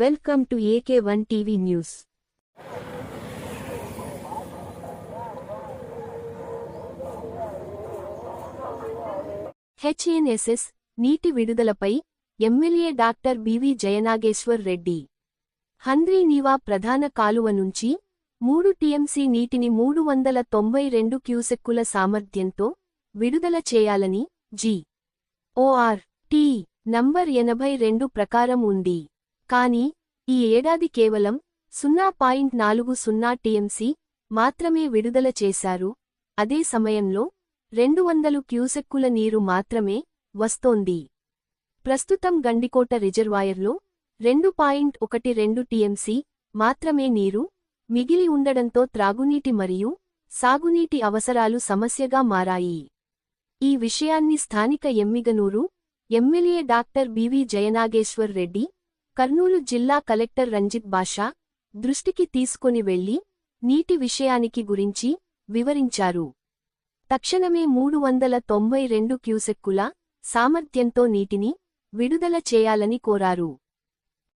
Welcome to AK one TV news. HNSS నీటి విడుదలపై MLA doctor BV Jayanageswar Reddy. Handri Neeva ప్రధాన కాలువ నుంచి మూడు టీఎంసీ నీటిని మూడు వందల తొంభై రెండు క్యూసెక్కుల సామర్థ్యంతో విడుదల చేయాలని జి. OR tea. నంబర్ ఎనభై రెండు ప్రకారం ఉంది. కానీ ఈ ఏడాది కేవలం సున్నా పాయింట్ నాలుగు సున్నా టీఎంసీ మాత్రమే విడుదల చేశారు. అదే సమయంలో రెండు వందలు క్యూసెక్కుల నీరు మాత్రమే వస్తోంది. ప్రస్తుతం గండికోట రిజర్వాయర్లో రెండు పాయింట్ ఒకటి రెండు టీఎంసీ మాత్రమే నీరు మిగిలి ఉండడంతో త్రాగునీటి మరియు సాగునీటి అవసరాలు సమస్యగా మారాయి. ఈ విషయాన్ని స్థానిక Emmiganur MLA doctor BV Jayanageswar Reddy Kurnool జిల్లా కలెక్టర్ రంజిత్ బాషా దృష్టికి తీసుకొని వెళ్ళి నీటి విషయానికి గురించి వివరించారు. తక్షణమే మూడు వందల తొంభై రెండు క్యూసెక్కుల సామర్థ్యంతో నీటిని విడుదల చేయాలని కోరారు.